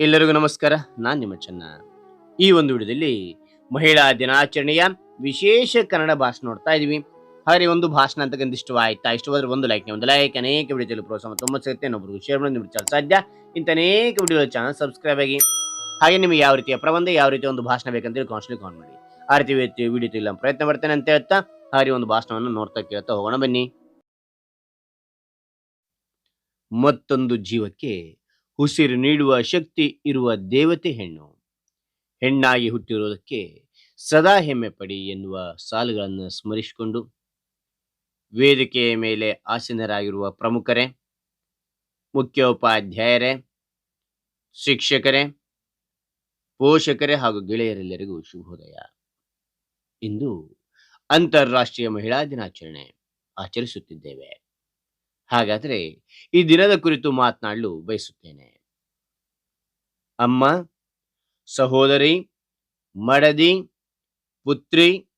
ಎಲ್ಲರಿಗೂ ನಮಸ್ಕಾರ. ನಾನು ನಿಮ್ಮ ಚೆನ್ನ. ಈ ಒಂದು ವಿಡಿಯೋದಲ್ಲಿ ಮಹಿಳಾ ದಿನಾಚರಣೆಯ ವಿಶೇಷ ಕನ್ನಡ ಭಾಷಣ ನೋಡ್ತಾ ಇದೀವಿ. ಹಾಗೆ ಒಂದು ಭಾಷಣ ಅಂತಕ್ಕಂಥ ಇಷ್ಟವಾಯ್ತಾ ಇಷ್ಟವಾದ್ರೆ ಒಂದು ಲೈಕ್ ಒಂದು ಲೈಕ್ ಅನೇಕ ವಿಡಿಯೋದಲ್ಲಿ ಪ್ರೋತ್ಸಾಹ ತುಂಬ ಸಿಗುತ್ತೆ ಒಬ್ಬರು ಶೇರ್ ಮಾಡಿ ನಿಮ್ಗೆ ಸಾಧ್ಯ. ಇಂಥ ಅನೇಕ ವಿಡಿಯೋ ಚಾನಲ್ ಸಬ್ಸ್ಕ್ರೈಬ್ ಆಗಿ. ಹಾಗೆ ನಿಮಗೆ ಯಾವ ರೀತಿಯ ಪ್ರಬಂಧ, ಯಾವ ರೀತಿಯ ಒಂದು ಭಾಷಣ ಬೇಕಂತೇಳಿ ಕಾನ್ಸ್ಟ್ಲಿ ಕಾನ್ ಮಾಡಿ. ಆ ರೀತಿ ವಿಡಿಯೋ ಇಲ್ಲ ಪ್ರಯತ್ನ ಮಾಡ್ತೇನೆ ಅಂತ ಹೇಳ್ತಾ, ಹಾಗೆ ಒಂದು ಭಾಷಣವನ್ನು ನೋಡ್ತಾ ಕೇಳ್ತಾ ಹೋಗೋಣ ಬನ್ನಿ. ಮತ್ತೊಂದು ಜೀವಕ್ಕೆ ಉಸಿರು ನೀಡುವ ಶಕ್ತಿ ಇರುವ ದೇವತೆ ಹೆಣ್ಣು. ಹೆಣ್ಣಾಗಿ ಹುಟ್ಟಿರುವುದಕ್ಕೆ ಸದಾ ಹೆಮ್ಮೆ ಪಡಿ ಎನ್ನುವ ಸಾಲುಗಳನ್ನು ಸ್ಮರಿಸಿಕೊಂಡು ವೇದಿಕೆಯ ಮೇಲೆ ಆಸೀನರಾಗಿರುವ ಪ್ರಮುಖರೇ, ಮುಖ್ಯೋಪಾಧ್ಯಾಯರೇ, ಶಿಕ್ಷಕರೇ, ಪೋಷಕರೇ ಹಾಗೂ ಗೆಳೆಯರೆಲ್ಲರಿಗೂ ಶುಭೋದಯ. ಇಂದು ಅಂತಾರಾಷ್ಟ್ರೀಯ ಮಹಿಳಾ ದಿನಾಚರಣೆ ಆಚರಿಸುತ್ತಿದ್ದೇವೆ. ಹಾಗಾದರೆ ಈ ದಿನದ ಕುರಿತು ಮಾತನಾಡಲು ಬಯಸುತ್ತೇನೆ. ಅಮ್ಮ, ಸಹೋದರಿ, ಮಡದಿ, ಪುತ್ರಿ,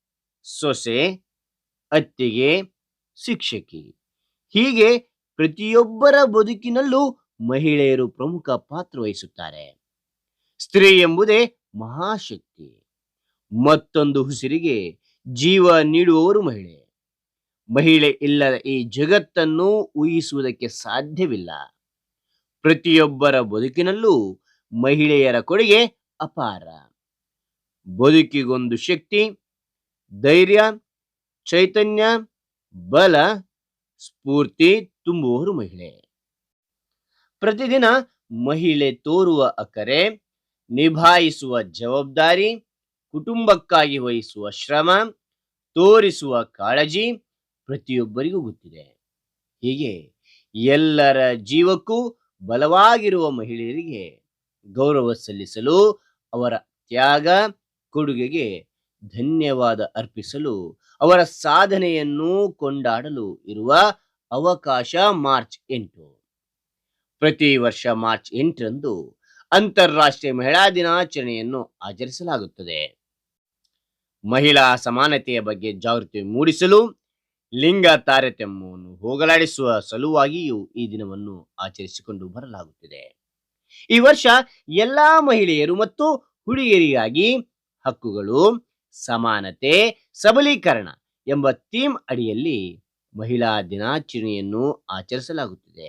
ಸೊಸೆ, ಅತ್ತಿಗೆ, ಶಿಕ್ಷಕಿ ಹೀಗೆ ಪ್ರತಿಯೊಬ್ಬರ ಬದುಕಿನಲ್ಲೂ ಮಹಿಳೆಯರು ಪ್ರಮುಖ ಪಾತ್ರ ವಹಿಸುತ್ತಾರೆ. ಸ್ತ್ರೀ ಎಂಬುದೇ ಮಹಾಶಕ್ತಿ. ಮತ್ತೊಂದು ಹುಸಿರಿಗೆ ಜೀವ ನೀಡುವವರು ಮಹಿಳೆ. ಮಹಿಳೆ ಇಲ್ಲದ ಈ ಜಗತ್ತನ್ನು ಊಹಿಸುವುದಕ್ಕೆ ಸಾಧ್ಯವಿಲ್ಲ. ಪ್ರತಿಯೊಬ್ಬರ ಬದುಕಿನಲ್ಲೂ ಮಹಿಳೆಯರ ಕೊಡುಗೆ ಅಪಾರ. ಬದುಕಿಗೊಂದು ಶಕ್ತಿ, ಧೈರ್ಯ, ಚೈತನ್ಯ, ಬಲ, ಸ್ಫೂರ್ತಿ ತುಂಬುವವರು ಮಹಿಳೆ. ಪ್ರತಿದಿನ ಮಹಿಳೆ ತೋರುವ ಅಕರೆ ನಿಭಾಯಿಸುವ ಜವಾಬ್ದಾರಿ, ಕುಟುಂಬಕ್ಕಾಗಿ ವಹಿಸುವ ಶ್ರಮ, ತೋರಿಸುವ ಕಾಳಜಿ ಪ್ರತಿಯೊಬ್ಬರಿಗೂ ಗೊತ್ತಿದೆ. ಹೀಗೆ ಎಲ್ಲರ ಜೀವಕ್ಕೂ ಬಲವಾಗಿರುವ ಮಹಿಳೆಯರಿಗೆ ಗೌರವ ಸಲ್ಲಿಸಲು, ಅವರ ತ್ಯಾಗ, ಕೊಡುಗೆಗೆ ಧನ್ಯವಾದ ಅರ್ಪಿಸಲು, ಅವರ ಸಾಧನೆಯನ್ನು ಕೊಂಡಾಡಲು ಇರುವ ಅವಕಾಶ ಮಾರ್ಚ್ ಎಂಟು. ಪ್ರತಿ ವರ್ಷ ಮಾರ್ಚ್ ಎಂಟರಂದು ಅಂತಾರಾಷ್ಟ್ರೀಯ ಮಹಿಳಾ ದಿನಾಚರಣೆಯನ್ನು ಆಚರಿಸಲಾಗುತ್ತದೆ. ಮಹಿಳಾ ಸಮಾನತೆಯ ಬಗ್ಗೆ ಜಾಗೃತಿ ಮೂಡಿಸಲು ಲಿಂಗ ತಾರತಮ್ಯವನ್ನು ಹೋಗಲಾಡಿಸುವ ಸಲುವಾಗಿಯೂ ಈ ದಿನವನ್ನು ಆಚರಿಸಿಕೊಂಡು ಬರಲಾಗುತ್ತಿದೆ. ಈ ವರ್ಷ ಎಲ್ಲಾ ಮಹಿಳೆಯರು ಮತ್ತು ಹುಡುಗಿಯರಿಗಾಗಿ ಹಕ್ಕುಗಳು, ಸಮಾನತೆ, ಸಬಲೀಕರಣ ಎಂಬ ಥೀಮ್ ಅಡಿಯಲ್ಲಿ ಮಹಿಳಾ ದಿನಾಚರಣೆಯನ್ನು ಆಚರಿಸಲಾಗುತ್ತಿದೆ.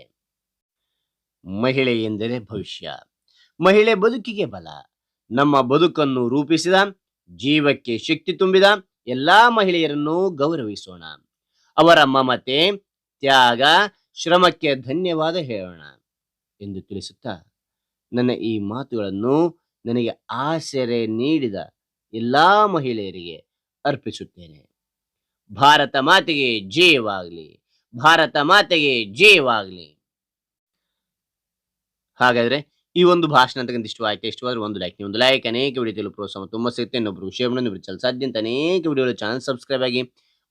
ಮಹಿಳೆ ಎಂದರೆ ಭವಿಷ್ಯ, ಮಹಿಳೆ ಬದುಕಿಗೆ ಬಲ, ನಮ್ಮ ಬದುಕನ್ನು ರೂಪಿಸಿದ, ಜೀವಕ್ಕೆ ಶಕ್ತಿ ತುಂಬಿದ ಎಲ್ಲಾ ಮಹಿಳೆಯರನ್ನು ಗೌರವಿಸೋಣ. ಅವರ ಮಮತೆ, ತ್ಯಾಗ, ಶ್ರಮಕ್ಕೆ ಧನ್ಯವಾದ ಹೇಳೋಣ ಎಂದು ತಿಳಿಸುತ್ತಾ, ನನ್ನ ಈ ಮಾತುಗಳನ್ನು ನನಗೆ ಆಸರೆ ನೀಡಿದ ಎಲ್ಲಾ ಮಹಿಳೆಯರಿಗೆ ಅರ್ಪಿಸುತ್ತೇನೆ. ಭಾರತ ಮಾತೆಗೆ ಜಯವಾಗಲಿ, ಭಾರತ ಮಾತೆಗೆ ಜಯವಾಗಲಿ. ಹಾಗಾದ್ರೆ ಈ ಒಂದು ಭಾಷಣ ಅಂತಕ್ಕಂಥ ಇಷ್ಟ ಆಯ್ತು? ಇಷ್ಟವಾದ್ರೆ ಒಂದು ಲೈಕ್ ಒಂದು ಲೈಕ್ ಅನೇಕ ವಿಡಿಯೋ ಪ್ರೋತ್ಸಾಹ ತುಂಬ ಸಿಗುತ್ತೆ ಇನ್ನೊಬ್ರು ವಿಷಯವನ್ನು ಸಾಧ್ಯ ಅಂತ ಅನೇಕ ವಿಡಿಯೋಗಳು ಚಾನಲ್ ಸಬ್ಸ್ಕ್ರೈಬ್ ಆಗಿ